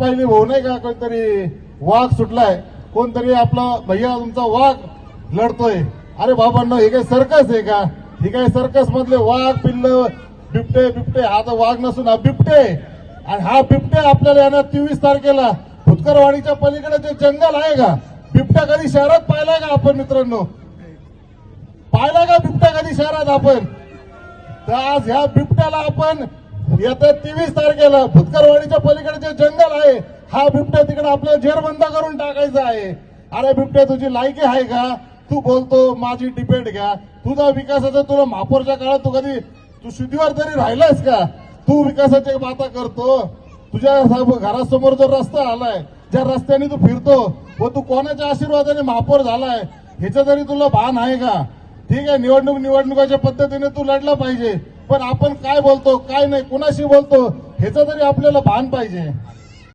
पहिले होऊ नाही का कोणतरी वाघ सुटलाय. कोणतरी आपला भैया तुमचा वाघ लढतोय. अरे बाबांना हे काय सर्कस आहे का? हे काय सर्कस मधले वाघ पिल्ल बिबटे बिबटे. हा तर वाघ नसून हा बिबटे. आणि हा बिबटे आपल्याला यांना तेवीस तारखेला. फुतकरवाडीच्या पलीकडे जे जंगल आहे का? बिबट्या कधी शहरात पाहिला का आपण मित्रांनो? पाहिला का बिबट्या कधी शहरात आपण? तर आज ह्या बिबट्याला आपण येत्या तेवीस तारखेला भुतकरवाडीच्या पलीकडे जे जंगल आहे. हा बिबट्या तिकडे आपल्याला जेरबंद करून टाकायचा आहे. अरे बिबट्या तुझी लायकी आहे का? तू बोलतो माझी डिबेट घ्या. तुझा विकासाचा तुला महापौरच्या काळात तू कधी तू शुद्धीवर तरी राहिलायस का? तू विकासाची बाता करतो. तुझ्या घरासमोर जो रस्ता आलाय ज्या रस्त्याने तू फिरतो व तू कोणाच्या आशीर्वादाने महापौर झालाय ह्याचं तरी तुला भान आहे का? ठीक आहे निवडणूक निवडणुकाच्या पद्धतीने तू लढला पाहिजे. पण आपण काय बोलतो काय नाही कुणाशी बोलतो ह्याचं तरी आपल्याला भान पाहिजे.